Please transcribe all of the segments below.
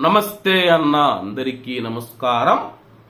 నమస్తే అన్న అందరికీ నమస్కారం.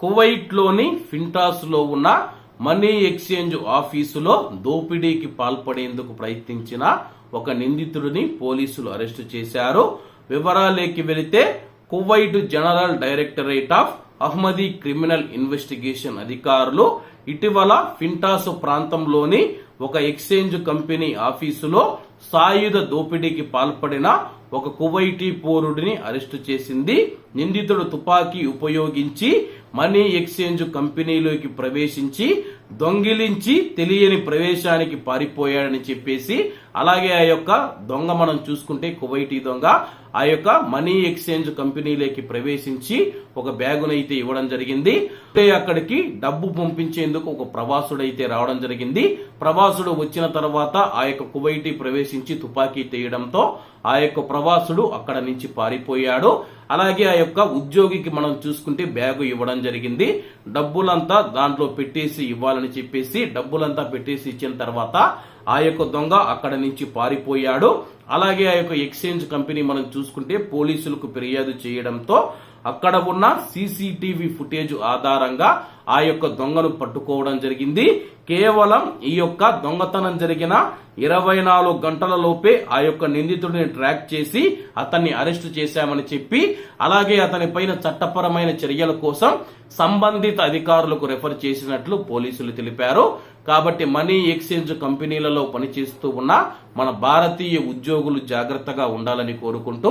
కువైట్లోని ఫింటాస్లో ఉన్న మనీ ఎక్స్చేంజ్ ఆఫీసులో దోపిడీకి పాల్పడేందుకు ప్రయత్నించిన ఒక నిందితుడిని పోలీసులు అరెస్టు చేశారు. వివరాలేకి వెళితే Kuwait general directorate of Ahmadi criminal investigation అధికారులు ఇటీవల ఫింటాస్ ప్రాంతంలోని ఒక ఎక్స్చేంజ్ కంపెనీ ఆఫీసులో సాయుధ దోపిడీకి పాల్పడిన ఒక కువైటీ పౌరుడిని అరెస్టు చేసింది. నిందితుడు తుపాకీ ఉపయోగించి మనీ ఎక్స్చేంజ్ కంపెనీలోకి ప్రవేశించి దొంగిలించి తెలియని ప్రవేశానికి పారిపోయాడని చెప్పేసి అలాగే ఆ యొక్క దొంగ మనం చూసుకుంటే కువైటీ దొంగ ఆ యొక్క మనీ ఎక్స్చేంజ్ కంపెనీలోకి ప్రవేశించి ఒక బ్యాగునైతే ఇవ్వడం జరిగింది. అంటే అక్కడికి డబ్బు పంపించేందుకు ఒక ప్రవాసుడైతే రావడం జరిగింది. ప్రవాసుడు వచ్చిన తర్వాత ఆ యొక్క కువైటీ ప్రవేశించి తుపాకీ తీయడంతో ఆ యొక్క ప్రవాసుడు అక్కడ నుంచి పారిపోయాడు. అలాగే ఆ యొక్క ఉద్యోగికి మనం చూసుకుంటే బ్యాగు ఇవ్వడం జరిగింది. డబ్బులంతా దాంట్లో పెట్టేసి ఇవ్వాలని చెప్పేసి డబ్బులంతా పెట్టేసి ఇచ్చిన తర్వాత ఆ యొక్క దొంగ అక్కడ నుంచి పారిపోయాడు. అలాగే ఆ యొక్క ఎక్స్చేంజ్ కంపెనీ మనం చూసుకుంటే పోలీసులకు ఫిర్యాదు చేయడంతో అక్కడ ఉన్న సీసీటీవీ ఫుటేజ్ ఆధారంగా ఆ యొక్క దొంగను పట్టుకోవడం జరిగింది. కేవలం ఈ యొక్క దొంగతనం జరిగిన ఇరవై నాలుగు గంటల లోపే ఆ యొక్క నిందితుడిని ట్రాక్ చేసి అతన్ని అరెస్టు చేశామని చెప్పి అలాగే అతని పైన చట్టపరమైన చర్యల కోసం సంబంధిత అధికారులకు రెఫర్ చేసినట్లు పోలీసులు తెలిపారు. కాబట్టి మనీ ఎక్స్చేంజ్ కంపెనీలలో పనిచేస్తూ ఉన్న మన భారతీయ ఉద్యోగులు జాగ్రత్తగా ఉండాలని కోరుకుంటూ